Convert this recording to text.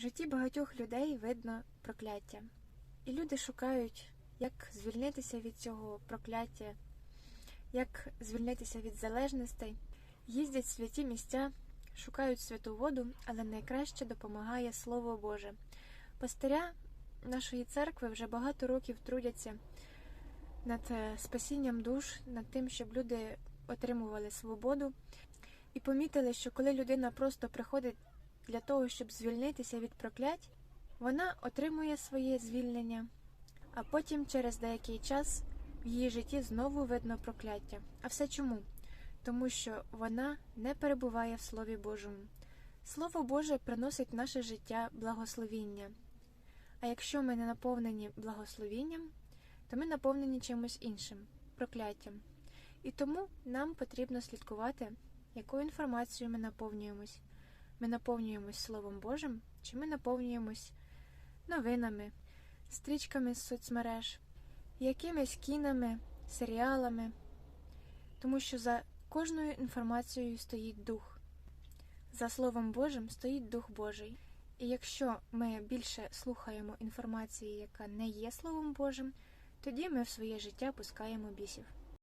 В житті багатьох людей видно прокляття, і люди шукають, як звільнитися від цього прокляття, як звільнитися від залежностей, їздять в святі місця, шукають святу воду, але найкраще допомагає Слово Боже. Пастиря нашої церкви вже багато років трудяться над е, спасінням душ, над тим, щоб люди отримували свободу, і помітили, що коли людина просто приходить для того, щоб звільнитися від проклять, вона отримує своє звільнення, а потім через деякий час в її житті знову видно прокляття. А все чому? Тому що вона не перебуває в Слові Божому. Слово Боже приносить в наше життя благословіння. А якщо ми не наповнені благословінням, то ми наповнені чимось іншим прокляттям. І тому нам потрібно слідкувати, якою інформацією ми наповнюємось. Ми наповнюємось Словом Божим, чи ми наповнюємось новинами, стрічками з соцмереж, якимись кінами, серіалами, тому що за кожною інформацією стоїть дух. За Словом Божим стоїть Дух Божий. І якщо ми більше слухаємо інформації, яка не є Словом Божим, тоді ми в своє життя пускаємо бісів.